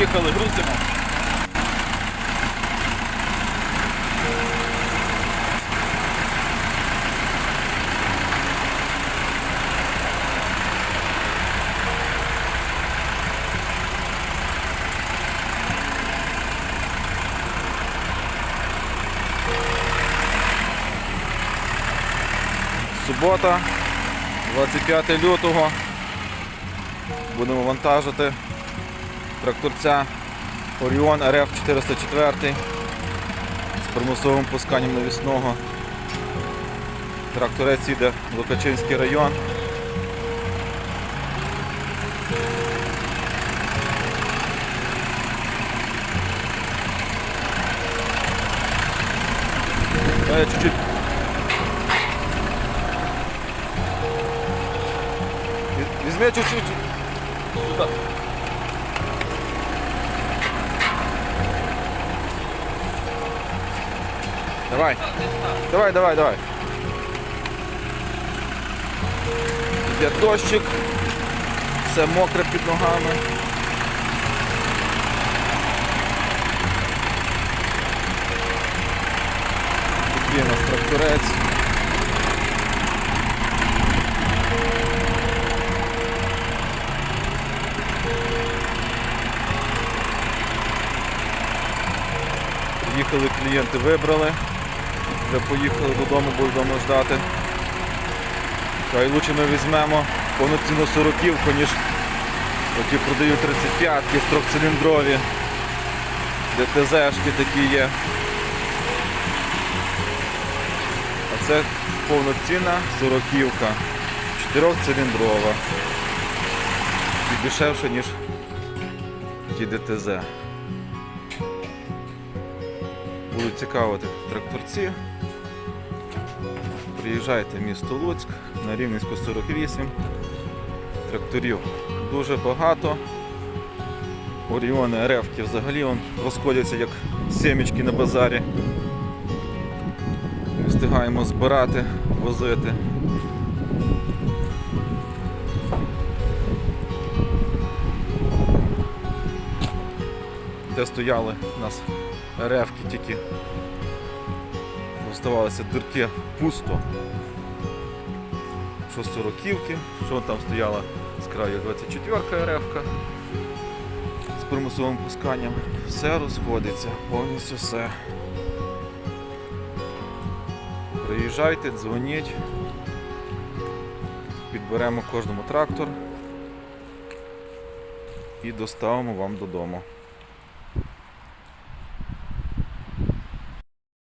Поїхали, грузимо. Субота, 25 лютого. Будемо вантажити тракторця Оріон РФ 404 з примусовим пусканням навісного. Тракторець їде в Лукачинський район. Я чуть-чуть Візьми чуть-чуть сюди. Давай. Давай, давай, давай. Йде дощик. Все мокре під ногами. Такий у нас тракторець. Їхали клієнти, вибрали. Вже поїхали додому, будемо ждати. Та й лучше ми візьмемо повноцінну сороківку, ніж оті продають 35-ки, строкциліндрові. ДТЗшки такі є. А це повноцінна сороківка. Чотирьохциліндрова. І дешевше, ніж ті ДТЗ. Будуть цікавити тракторці. Приїжджайте в місто Луцьк на Рівненську 48. Тракторів дуже багато. Оріони РФ взагалі он розходяться як сімечки на базарі. Не встигаємо збирати, возити. Де стояли у нас РФки тільки оставалися дирки пусто. Що сороківки, що там стояла з краю 24 РФ з примусовим пусканням. Все розходиться, повністю все. Приїжджайте, дзвоніть, підберемо кожному трактор і доставимо вам додому.